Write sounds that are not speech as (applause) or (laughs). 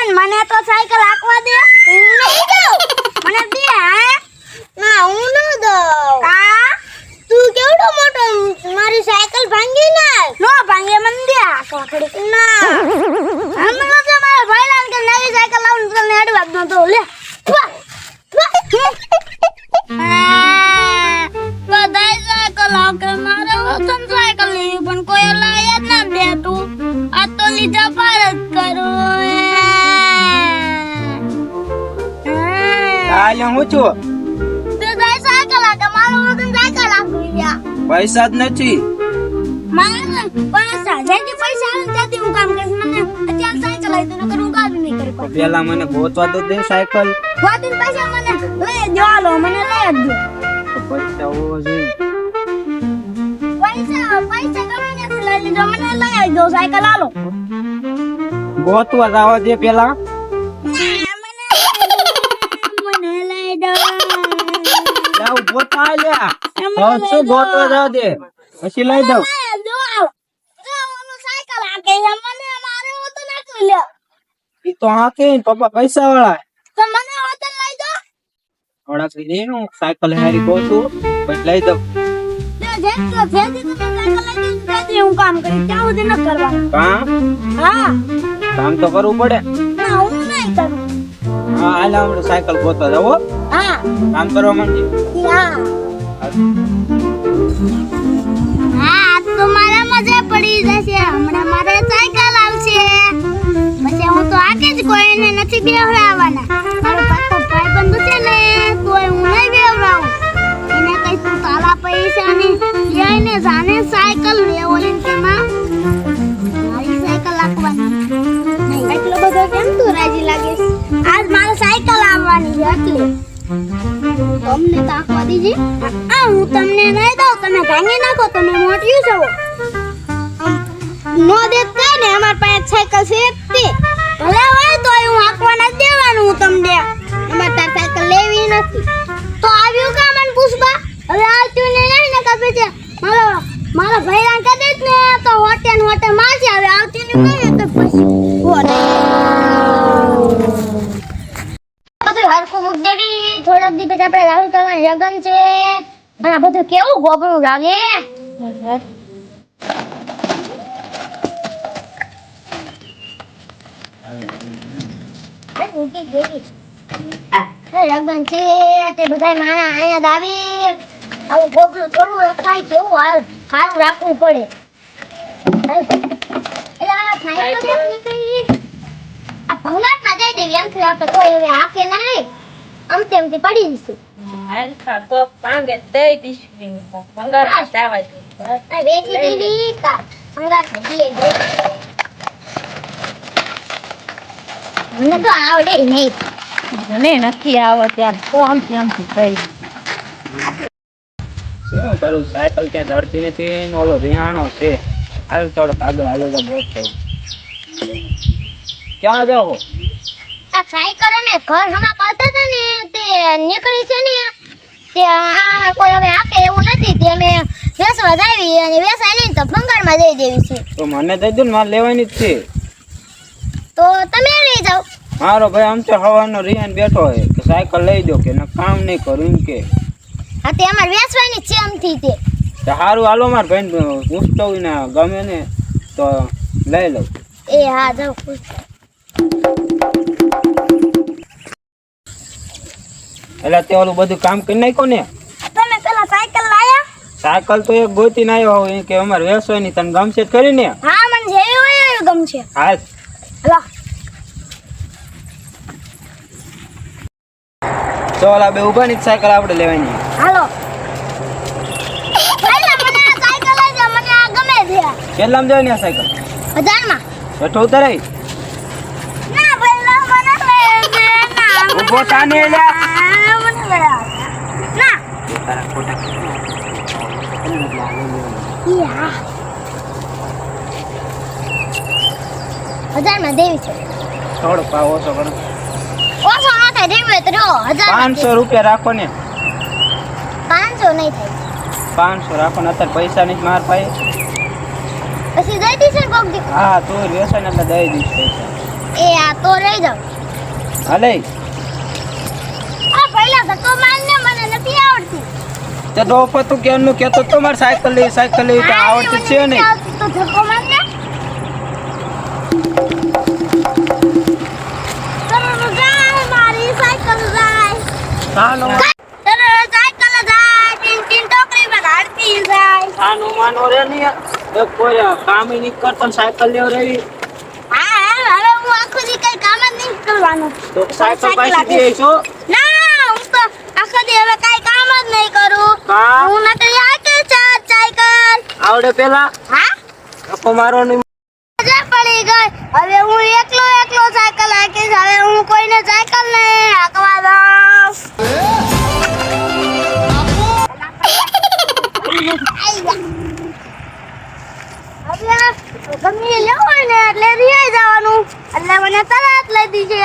બેન મને તો સાયકલ આકવા દે. નહીં દઉં (laughs) મને દે હા? ના હું ન દઉં કા? તું કેવડો મોટો મારી સાયકલ ભાંગી ના નો ભાંગે મને દે. હાંકવા ઘડી ના. હમણાં તો મારા ભાઈલાન કે નવી સાયકલ લાવું તને અડવા જ નતો લે વાહ, કાલે હું છું. બધાય સાયકલ હાંકે મારે વતન સાયકલ હાંકવી યા પૈસા જ નથી. મારે પૈસા જેથી પૈસા આવે ત્યાંથી હું કામ કરીશ. મને અત્યારે સાયકલ આવી તો હું કામ નહીં કરી પેલા મને ગોતવા તો દે સાયકલ. વાતીન પૈસા મને લઈ દો હાલો મને લઈ દો તો પૈસા હોવો જોઈએ. પૈસા પૈસા ગમે ત્યાંથી લઈ લીધો મને લઈ દો સાયકલ આલો ગોતવા જવા દે પેલા મને લઈ દો ગોતા લ્યા શું ગોતવા જવા દે? પછી લઈ દઉં ઈ તો હાકે ને પપ્પા પૈસા વાળા તો મને હોતો લઈ દો હું સાયકલ હારી પછી લઈ દઉં હું કામ ન હા તો કરવું પડે ના હું હા. હાલ આપણે સાયકલ ગોતો જાવ હા. કામ કરવા માંડી. હા. હા. તો મારા મજા પડી જશે. હમણાં મારે સાયકલ તમને તાકવા દીજે આ હું તમને નહીં દઉં, તમે ભાંગી નાખો, તમે મોટિયું છો નો દે કઈ ને, અમાર પાસે સાયકલ છે તે. ભલે હોય તો હું આખવા ન દેવાનું હું તમને. અમાર તાર સાયકલ લેવી નથી. તો આવ્યું કા મને પૂછવા? હવે આવતું ને નહીં ને કપે છે મારો મારા ભાઈ કહી દઈશ ને, તો હોટે ને હોટે મારશે હવે દેવી થોડાક દી પછી આપણે રાહુલ કરવાની લગન છે. અને આ બધું કેવું ગોબરું લાગે? લગન છે. તે બધા માણા અહીંયા જ આવી. ગોબરું થોડું રખાય કેવું હાલ? સારું રાખવું પડે. એટલે આ થાય તો આ ભંગાર ના જાય દેવી. એમ થયું આપણે કોઈ હવે હાકે ના આમ તેમથી પડી જઈશું હાલકા તો પાંગે દઈ દીશું ભંગાર ચાવા દે. આ વેચી દીધી કા ને દીએ દે મને તો આવડે નહીં. મને નથી આવો ત્યારે તો આમથી આમથી થઈ શું કરું? સાયકલ ક્યાં ધરતી નથી. ને ઓલો રિહાણો છે. હાલ થોડોક આગળ હાલો તો બહુ થયું ક્યાં જાઓ? આ સાયકલ અને ઘર હમણાં પાલતા હતા ને તે નીકળી છે ને તે આ કોઈ હવે આપે એવું નથી તે અમે વેસવા જાવી અને વેસાય નહીં તો ભંગારમાં દઈ દેવી છે. તો મને દઈ દો ને મારે લેવાની જ છે. તો તમે લઈ જાઓ. મારો ભાઈ આમ તો હવાનો રિહાન બેઠો હોય કે સાયકલ લઈ દો કે ના કામ નહીં કરું એમ કે. હા તે અમારે વેસવાની છે એમથી તે. તો સારું હાલો માર ભાઈ પૂછતો ને ગમે ને તો લઈ લઉં. એ હા જાઓ ખુશ એટલે તે ઓલું બધું કામ કરી નાખો ને? તમે પેલા સાયકલ લાયા? સાયકલ તો એક ગોતી ના આવ્યો હોય કે અમારે વેસો ની તને ગમશે કરી ને? હા મને જેવી હોય એવી ગમશે. હા. તો ઓલા બે ઊભા ની સાયકલ આપણે લેવાની. હાલો. કેટલામાં જાય ને સાયકલ? હજારમાં. બેઠો ઉતરાય ના પહેલા મને લઈ દે ના તારા ખોટા હજારમાં દેવી છે. થોડો ઓછો કરો ઓછો ન થાય દેવી તો હજાર પાંચસો રૂપિયા રાખો ને. પાંચસો નહીં થાય. પાંચસો રાખો ને અત્યારે પૈસા નહીં માર પાસે પછી દઈ ને કોક દી. હા તો વેસન એટલે દઈ દઈશ પૈસા. એ આ તો રહી જાવ હાલે આ પહેલા ધક્કો મારને મને નથી આવડતી તે ડોફો તું કેમનું કેતો તો મારે સાયકલ લેવી સાયકલ લેવી તો આવડતી છે નહીં. આવડતી તો ધક્કો મારને. તરત જાય મારી સાયકલ જાય. સાનો તરત સાયકલ જાય ટીન ટીન ટોકરીમાં હાડતી જાય. સાનો માનો રે નહીં એ કોઈ કામ નહીં કરતો ને સાયકલ લેવ રહી હા હા હવે હું આખો દી કઈ કામ જ નહીં કરવાનું. તો સાયકલ પાછી દે છો ના હું તો આખો દી હવે કઈ કામ જ નહીં કરું. હું નથી આકે ચાર સાયકલ આવડે પેલા? હા? ધક્કો મારો નહીં મજા પડી ગઈ. હવે હું એકલો એકલો સાયકલ હાકીશ. હવે હું કોઈને સાયકલ નહીં હાંકવા દઉં. ગમે લેવું હોય ને એટલે રિયાઈ જવાનું. એટલે મને તરત લઈ દીધી